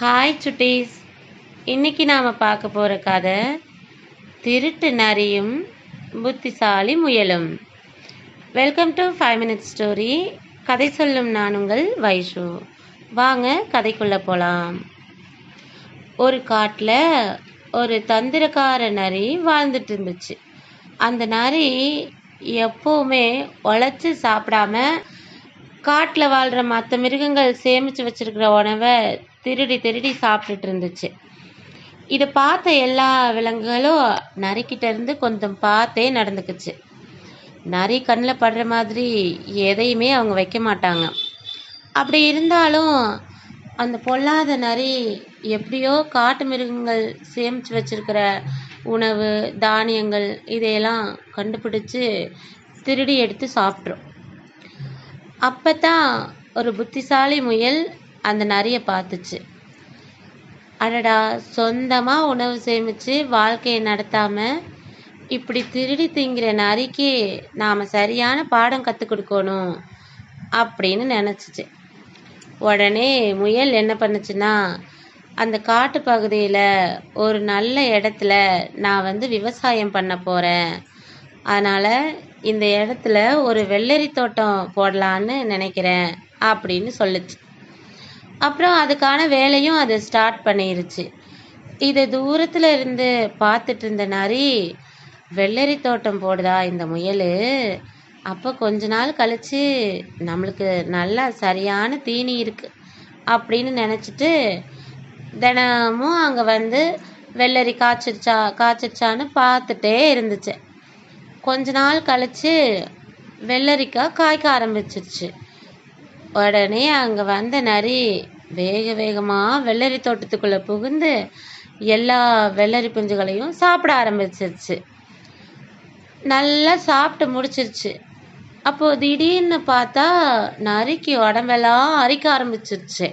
Hi சுட்டீஸ் இன்னைக்கு நாம் பார்க்க போகிற கதை திருட்டு நரியும் புத்திசாலி முயலும். Welcome to five minutes story கதை சொல்லும் நான் உங்கள் வைஷு. வாங்க கதைக்குள்ளே போகலாம் ஒரு காட்டில் ஒரு தந்திரக்கார நரி வாழ்ந்துட்டு இருந்துச்சு. அந்த நரி எப்போவுமே உழைச்சி சாப்பிடாம காட்டில் வாழ்கிற மற்ற மிருகங்கள் சேமித்து வச்சுருக்கிற உணவை திருடி திருடி சாப்பிட்டுட்டு இருந்துச்சு. இதை பார்த்த எல்லா விலங்குகளும் நரிக்கிட்ட இருந்து கொஞ்சம் பார்த்தே நடந்துக்குச்சு. நரி கண்ணில் படுற மாதிரி எதையுமே அவங்க வைக்க மாட்டாங்க. அப்படி இருந்தாலும் அந்த பொல்லாத நரி எப்படியோ காட்டு மிருகங்கள் சேமித்து வச்சுருக்கிற உணவு தானியங்கள் இதையெல்லாம் கண்டுபிடிச்சு திருடி எடுத்து சாப்பிட்ரும் அப்போ தான் ஒரு புத்திசாலி முயல் அந்த நரியை பார்த்துச்சு. அடடா சொந்தமாக உணவு சேமித்து வாழ்க்கையை நடத்தாமல் இப்படி திருடி திங்கிற நரிக்கு நாம் சரியான பாடம் கற்றுக் கொடுக்கணும் அப்படின்னு நினச்சிச்சு. உடனே முயல் என்ன பண்ணுச்சுன்னா அந்த காட்டு பகுதியில் ஒரு நல்ல இடத்துல நான் வந்து விவசாயம் பண்ண போகிறேன் அதனால் இந்த இடத்துல ஒரு வெள்ளரி தோட்டம் போடலான்னு நினைக்கிறேன் அப்படின்னு சொல்லுச்சு. அப்புறம் அதுக்கான வேலையும் அது ஸ்டார்ட் பண்ணிருச்சு. இதை தூரத்தில் இருந்து பார்த்துட்டு இருந்த நரி வெள்ளரி தோட்டம் போடுதா இந்த முயல்? அப்போ கொஞ்ச நாள் கழிச்சு நம்மளுக்கு நல்லா சரியான தீனி இருக்குது அப்படின்னு நினச்சிட்டு தினமும் அங்கே வந்து வெள்ளரி காய்ச்சிருச்சா காய்ச்சிருச்சான்னு பார்த்துட்டே இருந்துச்சு. கொஞ்ச நாள் கழிச்சு வெள்ளரிக்காய் காய்க்க ஆரம்பிச்சிருச்சு. உடனே அங்கே வந்த நரி வேக வேகமாக வெள்ளரி தோட்டத்துக்குள்ளே புகுந்து எல்லா வெள்ளரி புஞ்சுகளையும் சாப்பிட ஆரம்பிச்சிருச்சு. நல்லா சாப்பிட்டு முடிச்சிருச்சு. அப்போது திடீர்னு பார்த்தா நரிக்கு உடம்பெல்லாம் அரிக்க ஆரம்பிச்சிருச்சு.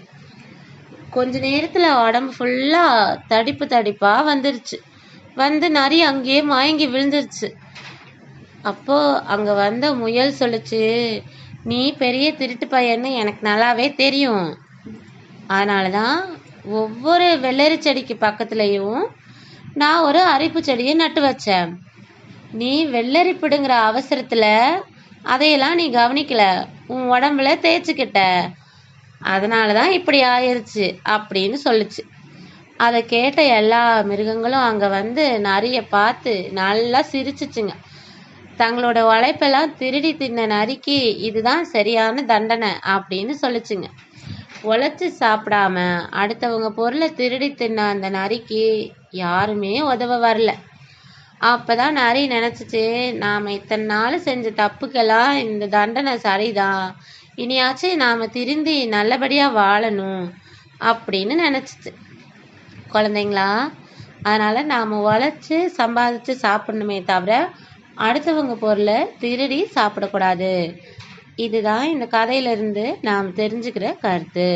கொஞ்ச நேரத்தில் உடம்பு ஃபுல்லாக தடிப்பு தடிப்பாக வந்துருச்சு. வந்து நரி அங்கேயே மயங்கி விழுந்துருச்சு. அப்போ அங்கே வந்த முயல் சொல்லுச்சு நீ பெரிய திருட்டு பையன்னு எனக்கு நல்லாவே தெரியும். அதனால தான் ஒவ்வொரு வெள்ளரி செடிக்கு பக்கத்துலேயும் நான் ஒரு அரிப்பு செடியை நட்டு வச்சேன். நீ வெள்ளரி பிடுங்குற அவசரத்தில் அதையெல்லாம் நீ கவனிக்கல. உன் உடம்புல தேய்ச்சிக்கிட்ட. அதனால தான் இப்படி ஆயிருச்சு அப்படின்னு சொல்லுச்சு. அதை கேட்ட எல்லா மிருகங்களும் அங்கே வந்து நிறைய பார்த்து நல்லா சிரிச்சிச்சுங்க. தங்களோட உழைப்பெல்லாம் திருடி தின்ன நரிக்கு இதுதான் சரியான தண்டனை அப்படின்னு சொல்லிச்சுங்க. உழைச்சி சாப்பிடாம அடுத்தவங்க பொருளை திருடி தின்ன அந்த நரிக்கு யாருமே உதவ வரல. அப்பதான் நரி நினச்சிச்சு நாம் இத்தனை நாள் செஞ்ச தப்புக்கெல்லாம் இந்த தண்டனை சரிதான் இனியாச்சும் நாம் திருந்தி நல்லபடியாக வாழணும் அப்படின்னு நினச்சிச்சு. குழந்தைங்களா அதனால் நாம் உழைச்சி சம்பாதிச்சு சாப்பிடணுமே தவிர அடுத்தவங்க பொருளை திருடி சாப்பிடக்கூடாது. இதுதான் இந்த கதையிலிருந்து நாம் தெரிஞ்சுக்கிற கருத்து.